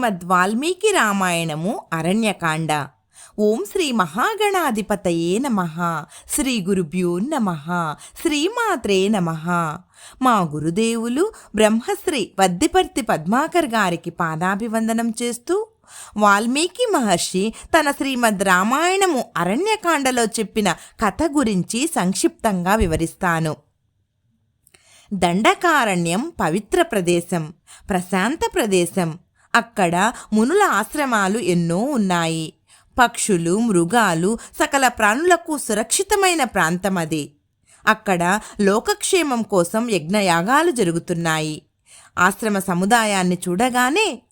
శ్రీమద్ వాల్మీకి రామాయణము అరణ్యకాండ. ఓం శ్రీ మహాగణాధిపతయే నమ. శ్రీ గురుభ్యో నమ. శ్రీమాత్రే నమ. మా గురుదేవులు బ్రహ్మశ్రీ వద్దిపర్తి పద్మాకర్ గారికి పాదాభివందనం చేస్తూ వాల్మీకి మహర్షి తన శ్రీమద్ రామాయణము అరణ్యకాండలో చెప్పిన కథ గురించి సంక్షిప్తంగా వివరిస్తాను. దండకారణ్యం పవిత్ర ప్రదేశం ప్రశాంత ప్రదేశం. అక్కడ మునుల ఆశ్రమాలు ఎన్నో ఉన్నాయి. పక్షులు మృగాలు సకల ప్రాణులకు సురక్షితమైన ప్రాంతం అది. అక్కడ లోకక్షేమం కోసం యజ్ఞయాగాలు జరుగుతున్నాయి. ఆశ్రమ సముదాయాన్ని చూడగానే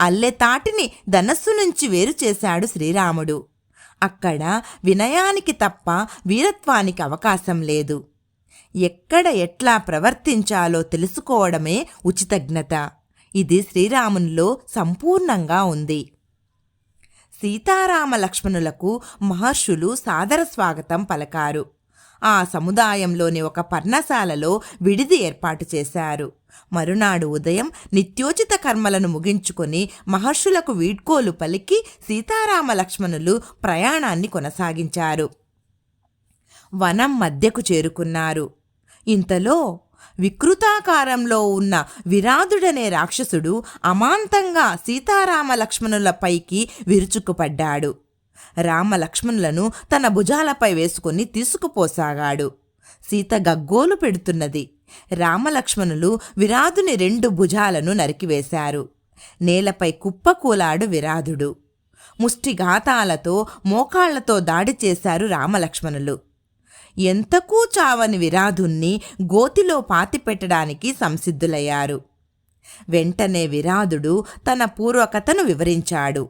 అల్లె తాటిని ధనస్సు నుంచి వేరు చేశాడు శ్రీరాముడు. అక్కడ వినయానికి తప్ప వీరత్వానికి అవకాశం లేదు. ఎక్కడ ఎట్లా ప్రవర్తించాలో తెలుసుకోవడమే ఉచితజ్ఞత. ఇది శ్రీరామునిలో సంపూర్ణంగా ఉంది. సీతారామ లక్ష్మణులకు మహర్షులు సాదర స్వాగతం పలకారు. ఆ సముదాయంలోని ఒక పర్ణశాలలో విడిది ఏర్పాటు చేశారు. మరునాడు ఉదయం నిత్యోచిత కర్మలను ముగించుకొని మహర్షులకు వీడ్కోలు పలికి సీతారామ లక్ష్మణులు ప్రయాణాన్ని కొనసాగించారు. వనం మధ్యకు చేరుకున్నారు. ఇంతలో వికృతాకారంలో ఉన్న విరాధుడనే రాక్షసుడు అమాంతంగా సీతారామ లక్ష్మణులపైకి విరుచుకుపడ్డాడు. రామలక్ష్మణులను తన భుజాలపై వేసుకుని తీసుకుపోసాగాడు. సీత గగ్గోలు పెడుతున్నది. రామలక్ష్మణులు విరాధుని రెండు భుజాలను నరికివేశారు. నేలపై కుప్పకూలాడు విరాధుడు. ముష్టిఘాతాలతో మోకాళ్ళతో దాడి చేశారు రామలక్ష్మణులు ఎంతకూ చావని విరాధుణ్ణి గోతిలో పాతిపెట్టడానికి సంసిద్ధులయ్యారు. వెంటనే విరాధుడు తన పూర్వకథను వివరించాడు.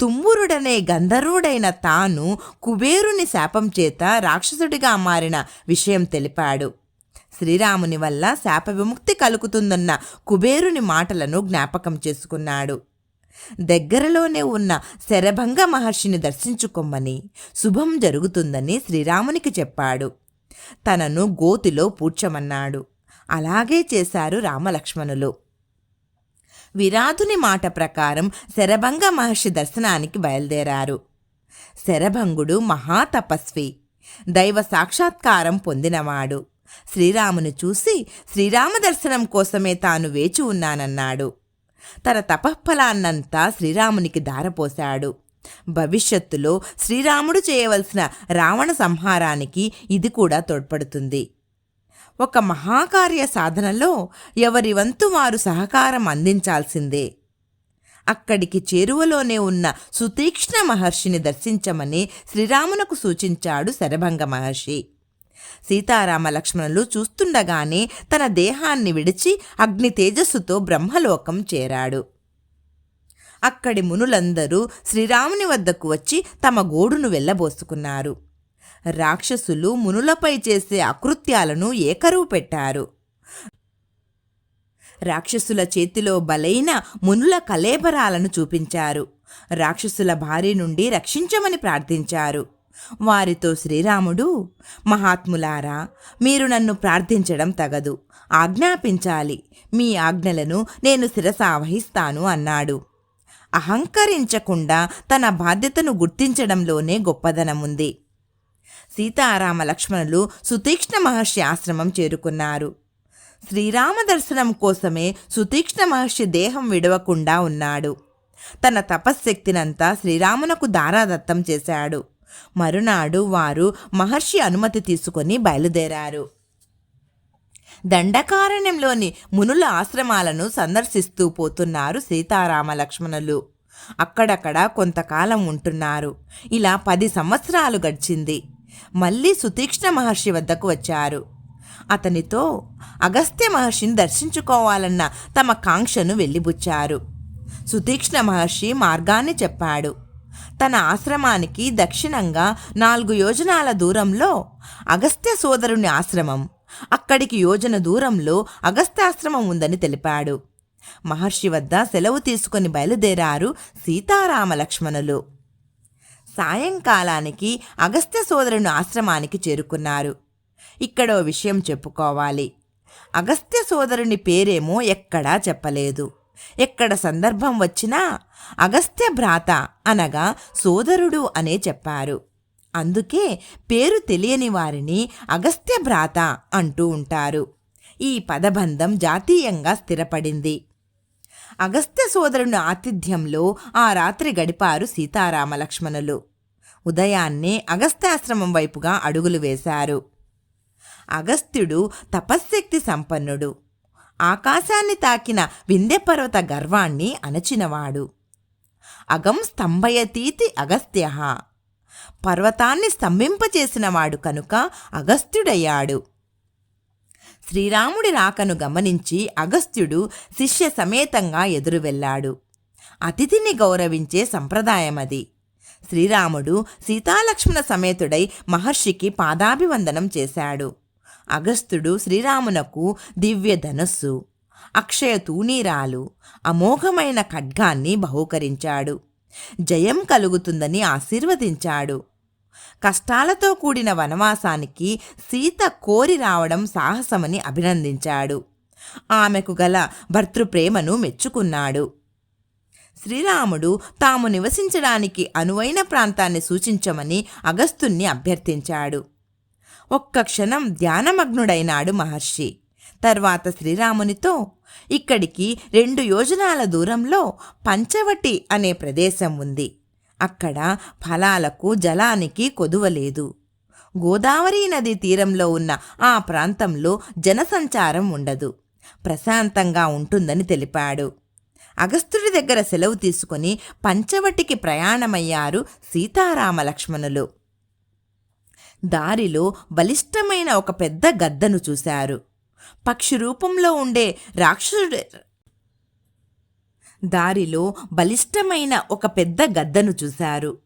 తుమ్మురుడనే గంధర్వుడైన తాను కుబేరుని శాపం చేత రాక్షసుడిగా మారిన విషయం తెలిపాడు. శ్రీరాముని వల్ల శాప విముక్తి కలుగుతుందన్న కుబేరుని మాటలను జ్ఞాపకం చేసుకున్నాడు. దగ్గరలోనే ఉన్న శరభంగ మహర్షిని దర్శించుకోమని శుభం జరుగుతుందని శ్రీరామునికి చెప్పాడు. తనను గోతిలో పూడ్చమన్నాడు. అలాగే చేశారు రామలక్ష్మణులు. విరాధుని మాట ప్రకారం శరభంగ మహర్షి దర్శనానికి బయలుదేరారు. శరభంగుడు మహాతపస్వి. దైవ సాక్షాత్కారం పొందినవాడు. శ్రీరాముని చూసి శ్రీరామ దర్శనం కోసమే తాను వేచి ఉన్నానన్నాడు. తన తపఃఫలాన్నంతా శ్రీరామునికి దారపోశాడు భవిష్యత్తులో శ్రీరాముడు చేయవలసిన రావణ సంహారానికి ఇది కూడా తోడ్పడుతుంది. ఒక మహాకార్య సాధనలో ఎవరి వంతు వారు సహకారం అందించాల్సిందే. అక్కడికి చేరువలోనే ఉన్న సుతీక్ష్ణ మహర్షిని దర్శించమని శ్రీరామునకు సూచించాడు శరభంగ మహర్షి. సీతారామ లక్ష్మణులు చూస్తుండగానే తన దేహాన్ని విడిచి అగ్ని తేజస్సుతో బ్రహ్మలోకం చేరాడు. అక్కడి మునులందరూ శ్రీరాముని వద్దకు వచ్చి తమ గోడును వెళ్ళబోసుకున్నారు. రాక్షసులు మునులపై చేసే అకృత్యాలను ఏకరువు పెట్టారు. రాక్షసుల చేతిలో బలైన మునుల కలేబరాలను చూపించారు. రాక్షసుల భారీ నుండి రక్షించమని ప్రార్థించారు. వారితో శ్రీరాముడు మహాత్ములారా మీరు నన్ను ప్రార్థించడం తగదు. ఆజ్ఞాపించాలి. మీ ఆజ్ఞలను నేను శిరసావహిస్తాను అన్నాడు. అహంకరించకుండా తన బాధ్యతను గుర్తించడంలోనే గొప్పదనముంది. సీతారామ లక్ష్మణులు సుతీక్ష్ణ మహర్షి ఆశ్రమం చేరుకున్నారు. శ్రీరామ దర్శనం కోసమే సుతీక్ష్ణ మహర్షి దేహం విడవకుండా ఉన్నాడు. తన తపశ్శక్తినంతా శ్రీరామునకు దారాదత్తం చేశాడు. మరునాడు వారు మహర్షి అనుమతి తీసుకొని బయలుదేరారు. దండకారణ్యంలోని మునుల ఆశ్రమాలను సందర్శిస్తూ పోతున్నారు సీతారామ లక్ష్మణులు అక్కడక్కడ కొంతకాలం ఉంటున్నారు. ఇలా పది సంవత్సరాలు గడిచింది. మళ్ళీ సుతీక్ష్ణ మహర్షి వద్దకు వచ్చారు. అతనితో అగస్త్య మహర్షిని దర్శించుకోవాలన్న తమ కాంక్షను వెళ్ళిబుచ్చారు సుతీక్ష్ణ మహర్షి మార్గాన్ని చెప్పాడు. తన ఆశ్రమానికి దక్షిణంగా నాలుగు యోజనాల దూరంలో అగస్త్య సోదరుని ఆశ్రమం. అక్కడికి యోజన దూరంలో అగస్త్యాశ్రమం ఉందని తెలిపాడు. మహర్షి వద్ద సెలవు తీసుకుని బయలుదేరారు సీతారామ లక్ష్మణులు సాయంకాలానికి అగస్త్య సోదరుని ఆశ్రమానికి చేరుకున్నారు. ఇక్కడో విషయం చెప్పుకోవాలి. అగస్త్య సోదరుని పేరేమో ఎక్కడా చెప్పలేదు. ఎక్కడ సందర్భం వచ్చినా అగస్త్య భ్రాత అనగా సోదరుడు అనే చెప్పారు. అందుకే పేరు తెలియని వారిని అగస్త్య భ్రాత అంటూ ఉంటారు. ఈ పదబంధం జాతీయంగా స్థిరపడింది. అగస్త్య సోదరుని ఆతిథ్యంలో ఆ రాత్రి గడిపారు సీతారామ లక్ష్మణులు ఉదయాన్నే అగస్త్యాశ్రమం వైపుగా అడుగులు వేశారు. అగస్త్యుడు తపశ్శక్తి సంపన్నుడు. ఆకాశాన్ని తాకిన వింధ్యపర్వత గర్వాన్ని అణచినవాడు. అగం స్తంభయతీతి అగస్త్య. పర్వతాన్ని స్తంభింపచేసినవాడు కనుక అగస్త్యుడయ్యాడు. శ్రీరాముడి రాకను గమనించి అగస్త్యుడు శిష్య సమేతంగా ఎదురు వెళ్ళాడు అతిథిని గౌరవించే సంప్రదాయమది. శ్రీరాముడు సీతాలక్ష్మణ సమేతుడై మహర్షికి పాదాభివందనం చేశాడు. అగస్త్యుడు శ్రీరామునకు దివ్య ధనస్సు అక్షయ తూణీరాలు అమోఘమైన ఖడ్గాన్ని బహూకరించాడు. జయం కలుగుతుందని ఆశీర్వదించాడు. కష్టాలతో కూడిన వనవాసానికి సీత కోరి రావడం సాహసమని అభినందించాడు. ఆమెకు గల భర్తృప్రేమను మెచ్చుకున్నాడు. శ్రీరాముడు తాము నివసించడానికి అనువైన ప్రాంతాన్ని సూచించమని అగస్తుణ్ణి అభ్యర్థించాడు. ఒక్క క్షణం ధ్యానమగ్నుడైనాడు మహర్షి. తర్వాత శ్రీరామునితో ఇక్కడికి రెండు యోజనాల దూరంలో పంచవటి అనే ప్రదేశం ఉంది. అక్కడ ఫలాలకు జలానికి కొదువలేదు గోదావరి నది తీరంలో ఉన్న ఆ ప్రాంతంలో జనసంచారం ఉండదు. ప్రశాంతంగా ఉంటుందని తెలిపాడు. అగస్త్యుడి దగ్గర సెలవు తీసుకుని పంచవటికి ప్రయాణమయ్యారు సీతారామ లక్ష్మణులు దారిలో బలిష్టమైన ఒక పెద్ద గద్దను చూశారు. పక్షి రూపంలో ఉండే రాక్షసుడు దారిలో బలిష్టమైన ఒక పెద్ద గద్దను చూశారు.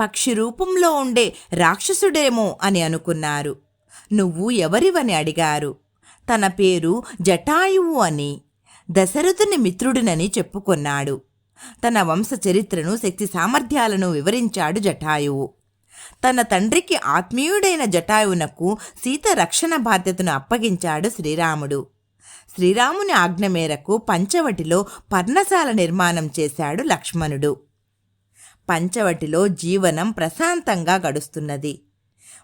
పక్షి రూపంలో ఉండే రాక్షసుడేమో అని అనుకున్నారు. నువ్వు ఎవరివని అడిగారు. తన పేరు జటాయువు అని దశరథుని మిత్రుడినని చెప్పుకున్నాడు. తన వంశ చరిత్రను శక్తి సామర్థ్యాలను వివరించాడు జటాయువు. తన తండ్రికి ఆత్మీయుడైన జటాయువునకు సీత రక్షణ బాధ్యతను అప్పగించాడు శ్రీరాముడు. శ్రీరాముని ఆజ్ఞ మేరకు పంచవటిలో పర్ణశాల నిర్మాణం చేశాడు లక్ష్మణుడు. పంచవటిలో జీవనం ప్రశాంతంగా గడుస్తున్నది.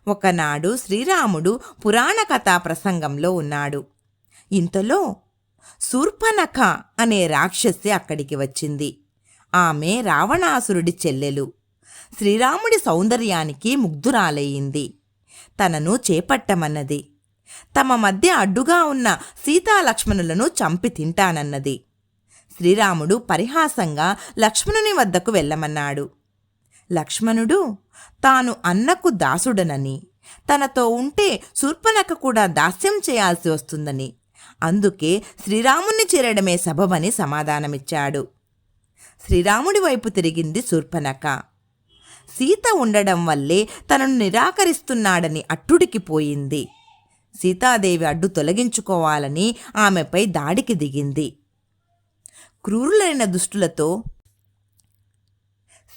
ఒకనాడు శ్రీరాముడు పురాణ కథా ప్రసంగంలో ఉన్నాడు. ఇంతలో శూర్పనఖ అనే రాక్షసి అక్కడికి వచ్చింది. ఆమె రావణాసురుడి చెల్లెలు. శ్రీరాముడి సౌందర్యానికి ముగ్ధురాలయ్యింది. తనను చేపట్టమన్నది. తమ మధ్య అడ్డుగా ఉన్న సీతాలక్ష్మణులను చంపి తింటానన్నది. శ్రీరాముడు పరిహాసంగా లక్ష్మణుని వద్దకు వెళ్ళమన్నాడు. లక్ష్మణుడు తాను అన్నకు దాసుడనని తనతో ఉంటే శూర్పనక కూడా దాస్యం చేయాల్సి వస్తుందని అందుకే శ్రీరాముణ్ణి చేరడమే సబబని సమాధానమిచ్చాడు. శ్రీరాముడి వైపు తిరిగింది శూర్పనక సీత ఉండడం వల్లే తనను నిరాకరిస్తున్నాడని అట్టుడికి పోయింది. సీతాదేవి అడ్డు తొలగించుకోవాలని ఆమెపై దాడికి దిగింది. క్రూరులైన దుష్టులతో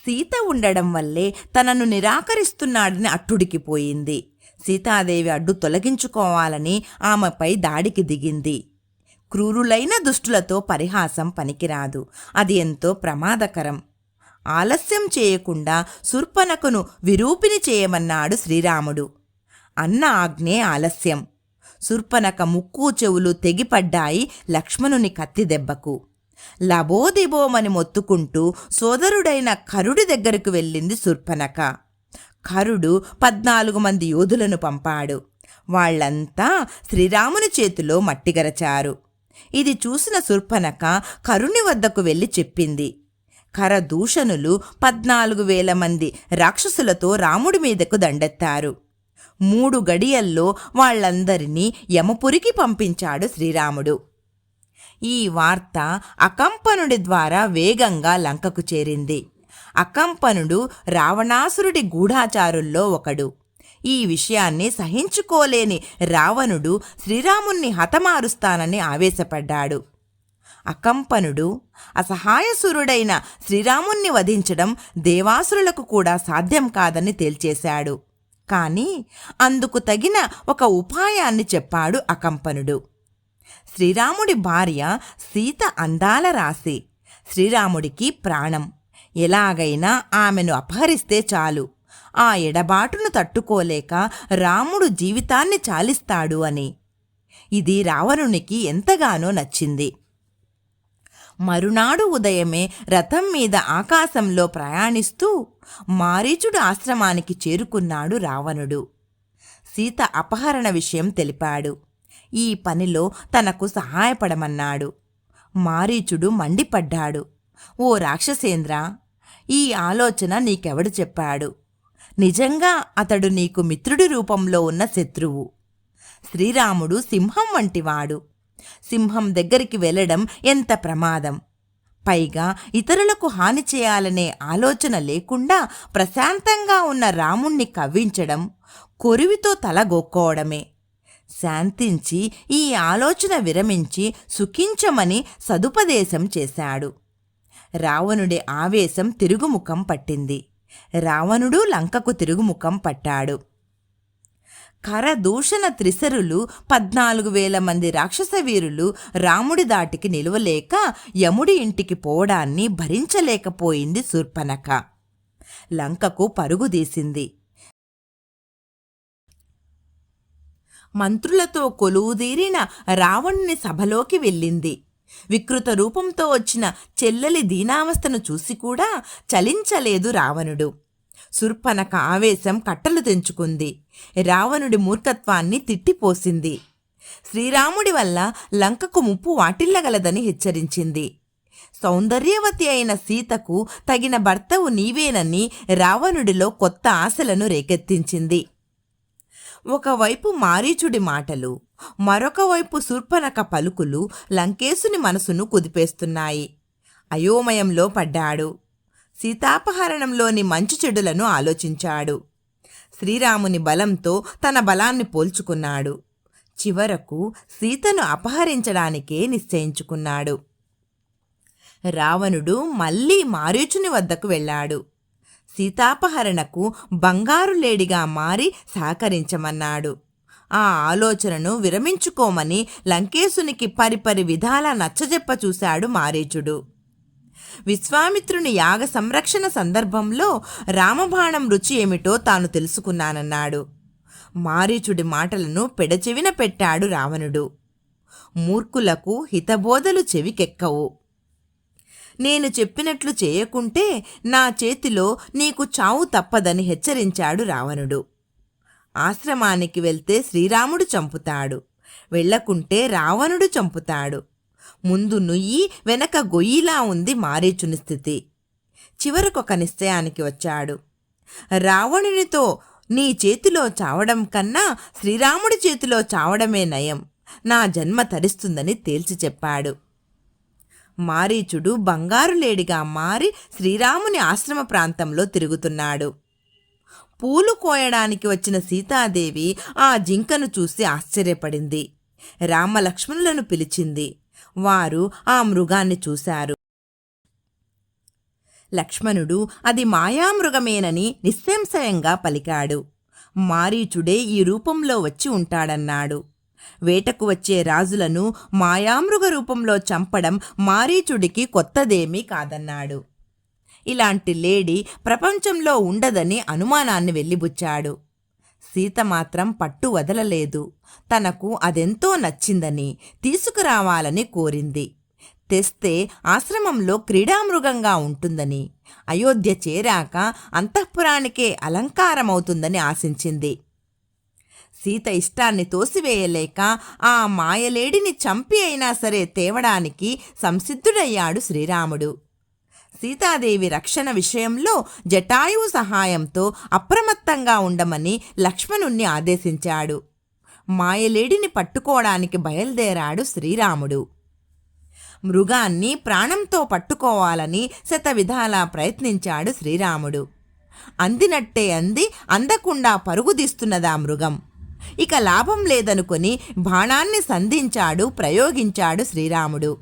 సీత ఉండడం వల్లే తనను నిరాకరిస్తున్నాడని అట్టుడికి పోయింది. సీతాదేవి అడ్డు తొలగించుకోవాలని ఆమెపై దాడికి దిగింది. క్రూరులైన దుష్టులతో పరిహాసం పనికిరాదు. అది ఎంతో ప్రమాదకరం. ఆలస్యం చేయకుండా శూర్పనకును విరూపిని చేయమన్నాడు శ్రీరాముడు. అన్న ఆజ్ఞే ఆలస్యం. శూర్పనక ముక్కు చెవులు తెగిపడ్డాయి లక్ష్మణుని కత్తి దెబ్బకు. లబోదిబోమని మొత్తుకుంటూ సోదరుడైన కరుడి దగ్గరకు వెళ్ళింది శూర్పనక. కరుడు పద్నాలుగు మంది యోధులను పంపాడు. వాళ్ళంతా శ్రీరాముని చేతిలో మట్టిగరచారు ఇది చూసిన శూర్పనక కరుని వద్దకు వెళ్ళి చెప్పింది. కరదూషణులు పద్నాలుగు వేల మంది రాక్షసులతో రాముడి మీదకు దండెత్తారు. మూడు గడియల్లో వాళ్ళందరినీ యమపురికి పంపించాడు శ్రీరాముడు. ఈ వార్త అకంపనుడి ద్వారా వేగంగా లంకకు చేరింది. అకంపనుడు రావణాసురుడి గూఢాచారుల్లో ఒకడు. ఈ విషయాన్ని సహించుకోలేని రావణుడు శ్రీరాముణ్ణి హతమారుస్తానని ఆవేశపడ్డాడు. అకంపనుడు అసహాయసురుడైన శ్రీరాముణ్ణి వధించడం దేవాసురులకు కూడా సాధ్యం కాదని తేల్చేశాడు. కానీ అందుకు తగిన ఒక ఉపాయాన్ని చెప్పాడు అకంపనుడు. శ్రీరాముడి భార్య సీత అందాల రాశి. శ్రీరాముడికి ప్రాణం. ఎలాగైనా ఆమెను అపహరిస్తే చాలు. ఆ ఎడబాటును తట్టుకోలేక రాముడు జీవితాన్ని చాలిస్తాడు అని. ఇది రావణునికి ఎంతగానో నచ్చింది. మరునాడు ఉదయమే రథం మీద ఆకాశంలో ప్రయాణిస్తూ మారీచుడు ఆశ్రమానికి చేరుకున్నాడు రావణుడు. సీత అపహరణ విషయం తెలిపాడు. ఈ పనిలో తనకు సహాయపడమన్నాడు. మారీచుడు మండిపడ్డాడు. ఓ రాక్షసేంద్ర ఈ ఆలోచన నీకెవడు చెప్పాడు? నిజంగా అతడు నీకు మిత్రుడి రూపంలో ఉన్న శత్రువు. శ్రీరాముడు సింహం వంటివాడు. సింహం దగ్గరికి వెళ్ళడం ఎంత ప్రమాదం? పైగా ఇతరులకు హాని చేయాలనే ఆలోచన లేకుండా ప్రశాంతంగా ఉన్న రాముణ్ణి కవ్వించడం కొరివితో తలగొక్కోవడమే శాంతించి ఈ ఆలోచన విరమించి సుఖించమని సదుపదేశం చేశాడు. రావణుడి ఆవేశం తిరుగుముఖం పట్టింది. రావణుడు లంకకు తిరుగుముఖం పట్టాడు. కరదూషణ త్రిసరులు పద్నాలుగు వేల మంది రాక్షస వీరులు రాముడి దాటికి నిలువలేక యముడి ఇంటికి పోవడాన్ని భరించలేకపోయింది శూర్పనఖ. లంకకు పరుగుదీసింది మంత్రులతో కొలువుదీరిన రావణుని సభలోకి వెళ్ళింది. వికృత రూపంతో వచ్చిన చెల్లెలి దీనావస్థను చూసి కూడా చలించలేదు రావణుడు. సుర్పనక ఆవేశం కట్టలు తెంచుకుంది. రావణుడి మూర్ఖత్వాన్ని తిట్టిపోసింది. శ్రీరాముడి వల్ల లంకకు ముప్పు వాటిల్లగలదని హెచ్చరించింది. సౌందర్యవతి అయిన సీతకు తగిన భర్తవు నీవేనని రావణుడిలో కొత్త ఆశలను రేకెత్తించింది. ఒకవైపు మారీచుడి మాటలు మరొకవైపు శూర్పనక పలుకులు లంకేశుని మనసును కుదిపేస్తున్నాయి. అయోమయంలో పడ్డాడు. సీతాపహరణంలోని మంచి చెడులను ఆలోచించాడు. శ్రీరాముని బలంతో తన బలాన్ని పోల్చుకున్నాడు. చివరకు సీతను అపహరించడానికే నిశ్చయించుకున్నాడు. రావణుడు మళ్ళీ మారీచుని వద్దకు వెళ్ళాడు. సీతాపహరణకు బంగారు లేడిగా మారి సహకరించమన్నాడు. ఆ ఆలోచనను విరమించుకోమని లంకేశునికి పరిపరి విధాలా నచ్చజెప్ప చూశాడు మారీచుడు. విశ్వామిత్రుని యాగ సంరక్షణ సందర్భంలో రామబాణం రుచి ఏమిటో తాను తెలుసుకున్నానన్నాడు. మారీచుడి మాటలను పెడచెవిన పెట్టాడు రావణుడు. మూర్ఖులకు హితబోధలు చెవికెక్కవు. నేను చెప్పినట్లు చేయకుంటే నా చేతిలో నీకు చావు తప్పదని హెచ్చరించాడు రావణుడు. ఆశ్రమానికి వెళ్తే శ్రీరాముడు చంపుతాడు. వెళ్ళకుంటే రావణుడు చంపుతాడు. ముందు నుయ్యి వెనక గొయ్యిలా ఉంది మారీచుని స్థితి. చివరకు ఒక నిశ్చయానికి వచ్చాడు. రావణునితో నీ చేతిలో చావడం కన్నా శ్రీరాముడి చేతిలో చావడమే నయం. నా జన్మ తరిస్తుందని తేల్చి చెప్పాడు. మారీచుడు బంగారు లేడిగా మారి శ్రీరాముని ఆశ్రమ ప్రాంతంలో తిరుగుతున్నాడు. పూలు కోయడానికి వచ్చిన సీతాదేవి ఆ జింకను చూసి ఆశ్చర్యపడింది. రామలక్ష్మణులను పిలిచింది. వారు ఆ మృగాన్ని చూశారు. లక్ష్మణుడు అది మాయామృగమేనని నిస్సంశయంగా పలికాడు. మారీచుడే ఈ రూపంలో వచ్చి ఉంటాడన్నాడు. వేటకు వచ్చే రాజులను మాయామృగ రూపంలో చంపడం మారీచుడికి కొత్తదేమీ కాదన్నాడు. ఇలాంటి లేడీ ప్రపంచంలో ఉండదని అనుమానాన్ని వెళ్ళిబుచ్చాడు సీత మాత్రం పట్టు వదలలేదు. తనకు అదెంతో నచ్చిందని తీసుకురావాలని కోరింది. తెస్తే ఆశ్రమంలో క్రీడామృగంగా ఉంటుందని అయోధ్య చేరాక అంతఃపురానికే అలంకారమవుతుందని ఆశించింది. సీత ఇష్టాన్ని తోసివేయలేక ఆ మాయలేడిని చంపి అయినా సరే తేవడానికి సంసిద్ధుడయ్యాడు శ్రీరాముడు. సీతాదేవి రక్షణ విషయంలో జటాయువు సహాయంతో అప్రమత్తంగా ఉండమని లక్ష్మణుణ్ణి ఆదేశించాడు. మాయలేడిని పట్టుకోవడానికి బయలుదేరాడు శ్రీరాముడు. మృగాన్ని ప్రాణంతో పట్టుకోవాలని శతవిధాలా ప్రయత్నించాడు శ్రీరాముడు. అందినట్టే అంది అందకుండా పరుగుదీస్తున్నదా మృగం. ఇక లాభం లేదనుకొని బాణాన్ని సంధించాడు ప్రయోగించాడు శ్రీరాముడు.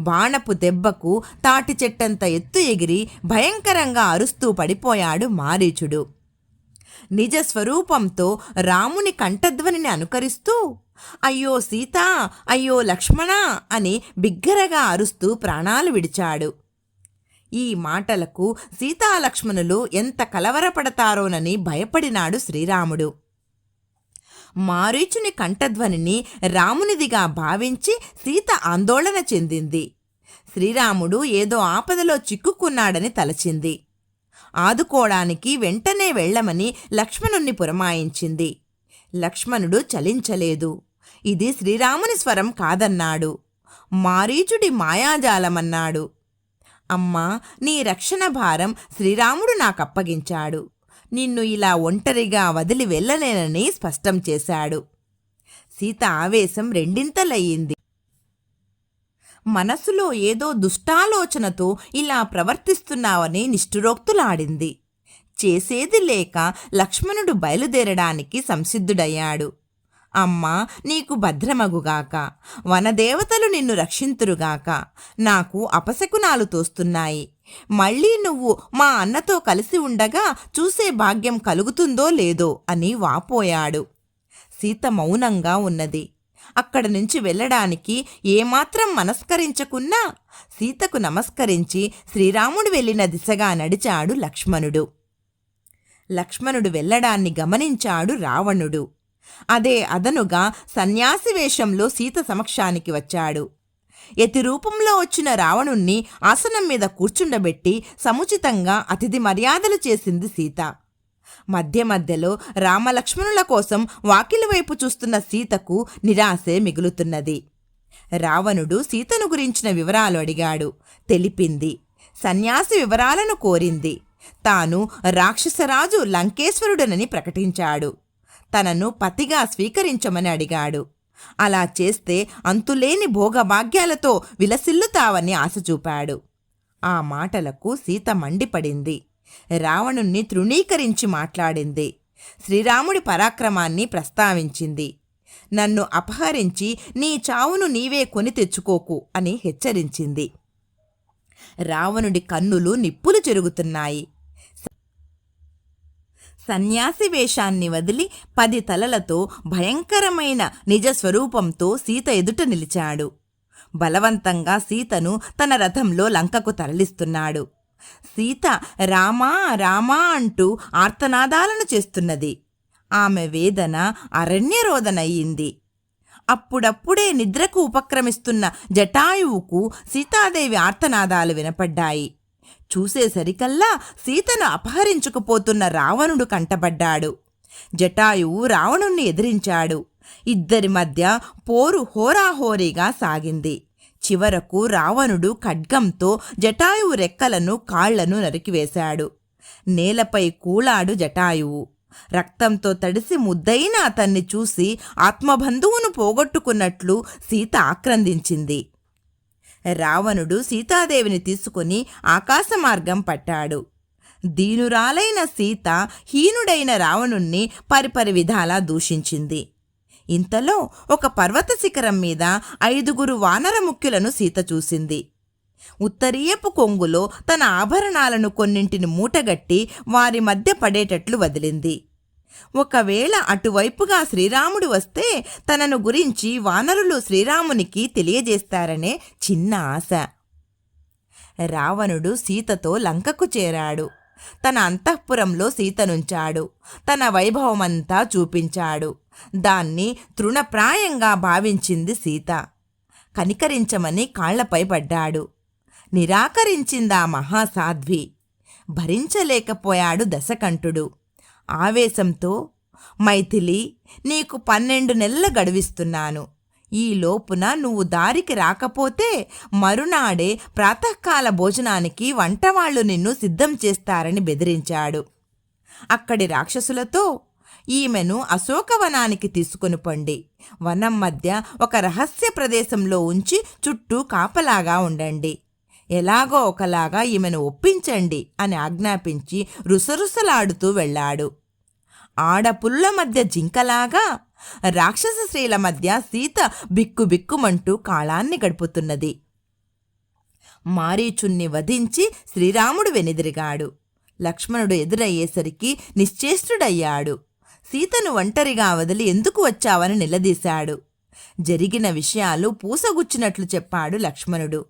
బాణపు దెబ్బకు తాటి చెట్టంత ఎత్తు ఎగిరి భయంకరంగా అరుస్తూ పడిపోయాడు మారీచుడు. నిజ స్వరూపంతో రాముని కంఠధ్వనిని అనుకరిస్తూ అయ్యో సీత అయ్యో లక్ష్మణ అని బిగ్గరగా అరుస్తూ ప్రాణాలు విడిచాడు. ఈ మాటలకు సీతాలక్ష్మణులు ఎంత కలవరపడతారోనని భయపడినాడు శ్రీరాముడు. మారీచుని కంఠధ్వనిని రామునిదిగా భావించి సీత ఆందోళన చెందింది. శ్రీరాముడు ఏదో ఆపదలో చిక్కుకున్నాడని తలచింది. ఆదుకోవడానికి వెంటనే వెళ్ళమని లక్ష్మణుణ్ణి పురమాయించింది. లక్ష్మణుడు చలించలేదు. ఇది శ్రీరాముని స్వరం కాదన్నాడు. మారీచుడి మాయాజాలమన్నాడు. అమ్మా నీ రక్షణ భారం శ్రీరాముడు నాకప్పగించాడు. నిన్ను ఇలా ఒంటరిగా వదిలి వెళ్ళలేనని స్పష్టం చేశాడు. సీత ఆవేశం రెండింతలయ్యింది. మనసులో ఏదో దుష్టాలోచనతో ఇలా ప్రవర్తిస్తున్నావని నిష్ఠురోక్తులాడింది. చేసేది లేక లక్ష్మణుడు బయలుదేరడానికి సంసిద్ధుడయ్యాడు. అమ్మా నీకు భద్రమగుగాక. వనదేవతలు నిన్ను రక్షింతురుగాక. నాకు అపశకునాలు తోస్తున్నాయి. మళ్ళీ నువ్వు మా అన్నతో కలిసి ఉండగా చూసే భాగ్యం కలుగుతుందో లేదో అని వాపోయాడు. సీత మౌనంగా ఉన్నది. అక్కడి నుంచి వెళ్ళడానికి ఏమాత్రం మనస్కరించకున్నా సీతకు నమస్కరించి శ్రీరాముడు వెళ్ళిన దిశగా నడిచాడు లక్ష్మణుడు. లక్ష్మణుడు వెళ్ళడాన్ని గమనించాడు రావణుడు. అదే అదనుగా సన్యాసి వేషంలో సీత సమక్షానికి వచ్చాడు. యతి రూపంలో వచ్చిన రావణుణ్ణి ఆసనం మీద కూర్చుండబెట్టి సముచితంగా అతిథి మర్యాదలు చేసింది సీత. మధ్య మధ్యలో రామలక్ష్మణుల కోసం వాకిలి వైపు చూస్తున్న సీతకు నిరాశే మిగులుతున్నది. రావణుడు సీతను గురించిన వివరాలు అడిగాడు. తెలిపింది. సన్యాసి వివరాలను కోరింది. తాను రాక్షసరాజు లంకేశ్వరుడనని ప్రకటించాడు. తనను పతిగా స్వీకరించమని అడిగాడు. అలా చేస్తే అంతులేని భోగభాగ్యాలతో విలసిల్లుతావని ఆశ చూపాడు. ఆ మాటలకు సీత మండిపడింది. రావణుణ్ణి తృణీకరించి మాట్లాడింది. శ్రీరాముడి పరాక్రమాన్ని ప్రస్తావించింది. నన్ను అపహరించి నీ చావును నీవే కొని తెచ్చుకోకు అని హెచ్చరించింది. రావణుడి కన్నులు నిప్పులు చెరుగుతున్నాయి సన్యాసి వేషాన్ని వదిలి పది తలలతో భయంకరమైన నిజ స్వరూపంతో సీత ఎదుట నిలిచాడు. బలవంతంగా సీతను తన రథంలో లంకకు తరలిస్తున్నాడు. సీత రామా రామా అంటూ ఆర్తనాదాలను చేస్తున్నది. ఆమె వేదన అరణ్యరోదనయ్యింది అప్పుడప్పుడే నిద్రకు ఉపక్రమిస్తున్న జటాయువుకు సీతాదేవి ఆర్తనాదాలు వినపడ్డాయి. చూసేసరికల్లా సీతను అపహరించుకుపోతున్న రావణుడు కంటపడ్డాడు జటాయువు రావణుణ్ణి ఎదిరించాడు. ఇద్దరి మధ్య పోరు హోరాహోరీగా సాగింది. చివరకు రావణుడు ఖడ్గంతో జటాయువు రెక్కలను కాళ్ళను నరికివేశాడు. నేలపై కూలాడు జటాయువు. రక్తంతో తడిసి ముద్దైన అతన్ని చూసి ఆత్మబంధువును పోగొట్టుకున్నట్లు సీత ఆక్రందించింది. రావణుడు సీతాదేవిని తీసుకుని ఆకాశమార్గం పట్టాడు. దీనురాలైన సీత హీనుడైన రావణుణ్ణి పరిపరి విధాలా దూషించింది. ఇంతలో ఒక పర్వత శిఖరం మీద ఐదుగురు వానరముఖ్యులను సీత చూసింది. ఉత్తరీయపు కొంగులో తన ఆభరణాలను కొన్నింటిని మూటగట్టి వారి మధ్య పడేటట్లు వదిలింది. ఒకవేళ అటువైపుగా శ్రీరాముడు వస్తే తనను గురించి వానరులు శ్రీరామునికి తెలియజేస్తారనే చిన్న ఆశ. రావణుడు సీతతో లంకకు చేరాడు. తన అంతఃపురంలో సీతనుంచాడు తన వైభవమంతా చూపించాడు. దాన్ని తృణప్రాయంగా భావించింది సీత. కనికరించమని కాళ్ళపై పడ్డాడు. నిరాకరించిందా మహాసాధ్వి. భరించలేకపోయాడు దశకంఠుడు. ఆవేశంతో మైథిలి నీకు పన్నెండు నెలల గడువిస్తున్నాను. ఈ లోపున నువ్వు దారికి రాకపోతే మరునాడే ప్రాతకాల భోజనానికి వంటవాళ్ళు నిన్ను సిద్ధం చేస్తారని బెదిరించాడు. అక్కడి రాక్షసులతో ఈమెను అశోకవనానికి తీసుకుని పండి. వనం మధ్య ఒక రహస్య ప్రదేశంలో ఉంచి చుట్టూ కాపలాగా ఉండండి. ఎలాగో ఒకలాగా ఈమెను ఒప్పించండి అని ఆజ్ఞాపించి రుసరుసలాడుతూ వెళ్ళాడు. ఆడపుల్ల మధ్య జింకలాగా రాక్షస స్త్రీల మధ్య సీత బిక్కుబిక్కుమంటూ కాళాన్ని గడుపుతున్నది. మారీచుణ్ణి వధించి శ్రీరాముడు వెనుదిరిగాడు. లక్ష్మణుడు ఎదురయ్యేసరికి నిశ్చేష్టుడయ్యాడు. సీతను ఒంటరిగా వదిలి ఎందుకు వచ్చావని నిలదీశాడు. జరిగిన విషయాలు పూసగుచ్చినట్లు చెప్పాడు లక్ష్మణుడు.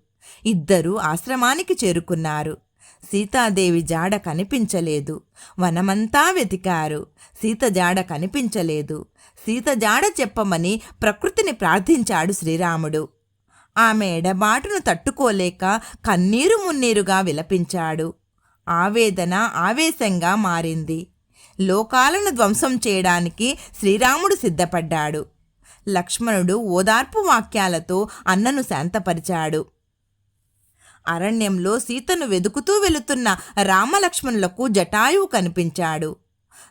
ఇద్దరూ ఆశ్రమానికి చేరుకున్నారు. సీతాదేవి జాడ కనిపించలేదు. వనమంతా వెతికారు. సీత జాడ కనిపించలేదు. సీత జాడ చెప్పమని ప్రకృతిని ప్రార్థించాడు శ్రీరాముడు. ఆమె ఎడబాటును తట్టుకోలేక కన్నీరు మున్నీరుగా విలపించాడు. ఆవేదన ఆవేశంగా మారింది. లోకాలను ధ్వంసం చేయడానికి శ్రీరాముడు సిద్ధపడ్డాడు. లక్ష్మణుడు ఓదార్పు వాక్యాలతో అన్నను శాంతపరిచాడు. అరణ్యంలో సీతను వెదుకుతూ వెళుతున్న రామలక్ష్మణులకు జటాయువు కనిపించాడు.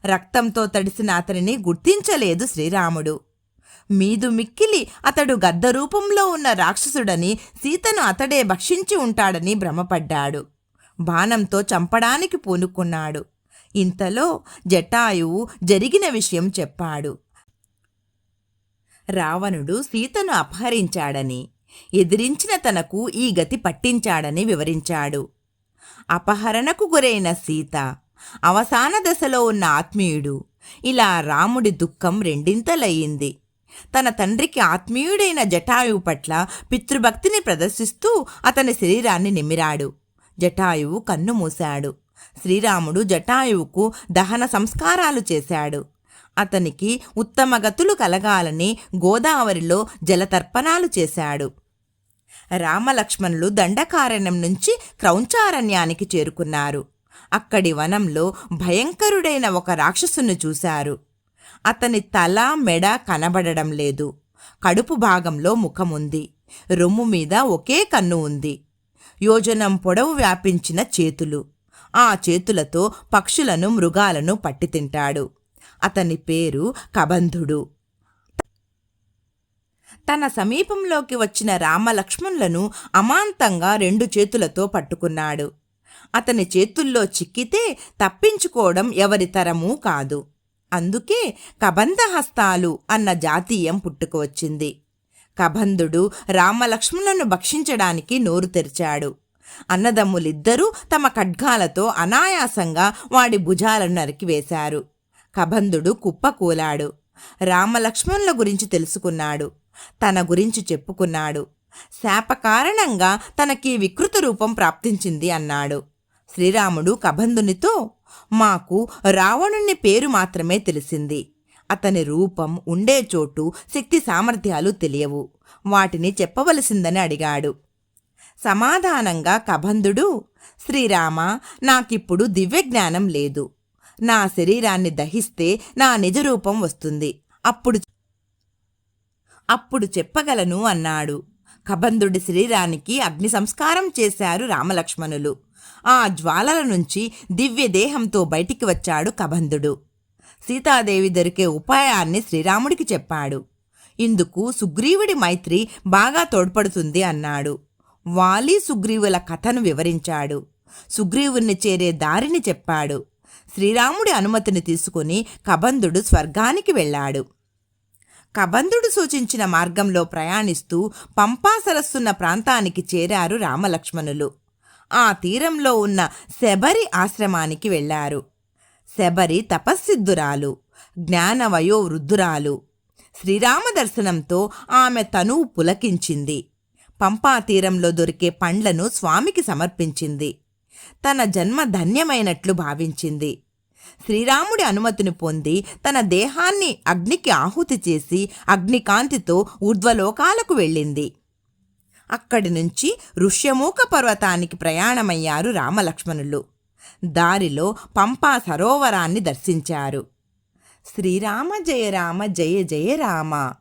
రక్తంతో తడిసిన అతనిని గుర్తించలేదు శ్రీరాముడు. మీదు మిక్కిలి అతడు గద్ద రూపంలో ఉన్న రాక్షసుడని సీతను అతడే భక్షించి ఉంటాడని భ్రమపడ్డాడు. బాణంతో చంపడానికి పూనుకున్నాడు. ఇంతలో జటాయువు జరిగిన విషయం చెప్పాడు. రావణుడు సీతను అపహరించాడని. ఎదిరించిన తనకు ఈ గతి పట్టించాడని వివరించాడు. అపహరణకు గురైన సీత అవసాన దశలో ఉన్న ఆత్మీయుడు ఇలా రాముడి దుఃఖం రెండింతలయ్యింది. తన తండ్రికి ఆత్మీయుడైన జటాయువు పట్ల పితృభక్తిని ప్రదర్శిస్తూ అతని శరీరాన్ని నిమిరాడు జటాయువు కన్ను మూశాడు. శ్రీరాముడు జటాయువుకు దహన సంస్కారాలు చేశాడు. అతనికి ఉత్తమ గతులు కలగాలని గోదావరిలో జలతర్పణాలు చేశాడు. రామలక్ష్మణులు దండకారణ్యం నుంచి క్రౌంచారణ్యానికి చేరుకున్నారు. అక్కడి వనంలో భయంకరుడైన ఒక రాక్షసుని చూశారు. అతని తల మెడ కనబడడం లేదు. కడుపు భాగంలో ముఖముంది. రొమ్ము మీద ఒకే కన్ను ఉంది. యోజనం పొడవు వ్యాపించిన చేతులు. ఆ చేతులతో పక్షులను మృగాలను పట్టి తింటాడు అతని పేరు కబంధుడు. తన సమీపంలోకి వచ్చిన రామలక్ష్మణులను అమాంతంగా రెండు చేతులతో పట్టుకున్నాడు. అతని చేతుల్లో చిక్కితే తప్పించుకోవడం ఎవరి తరమూ కాదు. అందుకే కబంధహస్తాలు అన్న జాతీయం పుట్టుకువచ్చింది కబంధుడు రామలక్ష్మణులను భక్షించడానికి నోరు తెరిచాడు. అన్నదమ్ములిద్దరూ తమ ఖడ్గాలతో అనాయాసంగా వాడి భుజాలను నరికివేశారు కబంధుడు కుప్పకూలాడు. రామలక్ష్మణుల గురించి తెలుసుకున్నాడు. తన గురించి చెప్పుకున్నాడు. శాప కారణంగా తనకి వికృత రూపం ప్రాప్తించింది అన్నాడు. శ్రీరాముడు కబంధునితో మాకు రావణుని పేరు మాత్రమే తెలిసింది. అతని రూపం ఉండే చోటు శక్తి సామర్థ్యాలు తెలియవు. వాటిని చెప్పవలసిందని అడిగాడు. సమాధానంగా కబంధుడు శ్రీరామ నాకిప్పుడు దివ్యజ్ఞానం లేదు. నా శరీరాన్ని దహిస్తే నా నిజరూపం వస్తుంది. అప్పుడు అప్పుడు చెప్పగలను అన్నాడు. కబంధుడి శరీరానికి అగ్ని సంస్కారం చేశారు రామలక్ష్మణులు. ఆ జ్వాలల నుంచి దివ్య దేహంతో బయటికి వచ్చాడు కబంధుడు. సీతాదేవి దొరికే ఉపాయాన్ని శ్రీరాముడికి చెప్పాడు. ఇందుకు సుగ్రీవుడి మైత్రి బాగా తోడ్పడుతుంది అన్నాడు. వాలి సుగ్రీవుల కథను వివరించాడు. సుగ్రీవుణ్ణి చేరే దారిని చెప్పాడు. శ్రీరాముడి అనుమతిని తీసుకుని కబంధుడు స్వర్గానికి వెళ్ళాడు. కబంధుడు సూచించిన మార్గంలో ప్రయాణిస్తూ పంపా సరస్సున్న ప్రాంతానికి చేరారు రామలక్ష్మణులు. ఆ తీరంలో ఉన్న శబరి ఆశ్రమానికి వెళ్ళారు. శబరి తపస్సిద్ధురాలు జ్ఞానవయో వృద్ధురాలు శ్రీరామ దర్శనంతో ఆమె తనువు పులకించింది. పంపా తీరంలో దొరికే పండ్లను స్వామికి సమర్పించింది. తన జన్మ ధన్యమైనట్లు భావించింది. శ్రీరాముడి అనుమతిని పొంది తన దేహాన్ని అగ్నికి ఆహుతి చేసి అగ్నికాంతితో ఊర్ధ్వలోకాలకు వెళ్ళింది. అక్కడి నుంచి ఋష్యమూక పర్వతానికి ప్రయాణమయ్యారు రామలక్ష్మణులు. దారిలో పంపా సరోవరాన్ని దర్శించారు. శ్రీరామ జయ రామ జయ జయ రామ